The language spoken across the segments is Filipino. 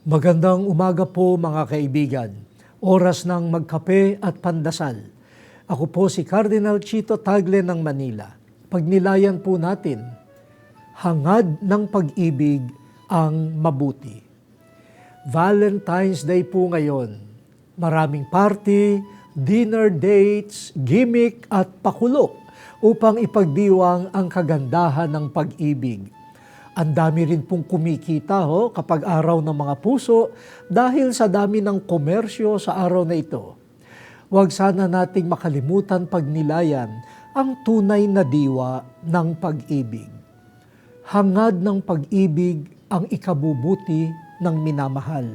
Magandang umaga po mga kaibigan. Oras ng magkape at pandasal. Ako po si Cardinal Chito Tagle ng Manila. Pagnilayan po natin, hangad ng pag-ibig ang mabuti. Valentine's Day po ngayon. Maraming party, dinner dates, gimmick at pakulo upang ipagdiwang ang kagandahan ng pag-ibig. Ang dami rin pong kumikita ho, kapag araw ng mga puso dahil sa dami ng komersyo sa araw na ito. Huwag sana nating makalimutan pagnilayan ang tunay na diwa ng pag-ibig. Hangad ng pag-ibig ang ikabubuti ng minamahal.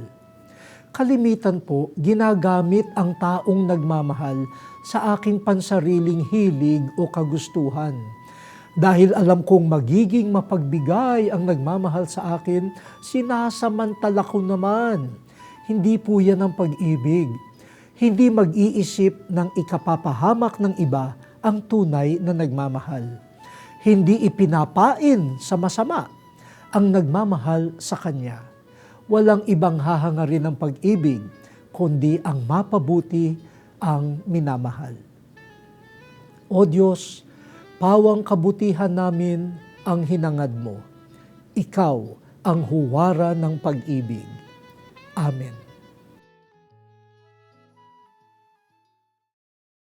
Kalimitan po, ginagamit ang taong nagmamahal sa aking pansariling hilig o kagustuhan. Dahil alam kong magiging mapagbigay ang nagmamahal sa akin, sinasamantala ko naman. Hindi po yan ang pag-ibig. Hindi mag-iisip ng ikapapahamak ng iba ang tunay na nagmamahal. Hindi ipinapain sa masama ang nagmamahal sa Kanya. Walang ibang hahangarin ng pag-ibig, kundi ang mapabuti ang minamahal. O Diyos, pawang kabutihan namin ang hinangad mo. Ikaw ang huwara ng pag-ibig. Amen.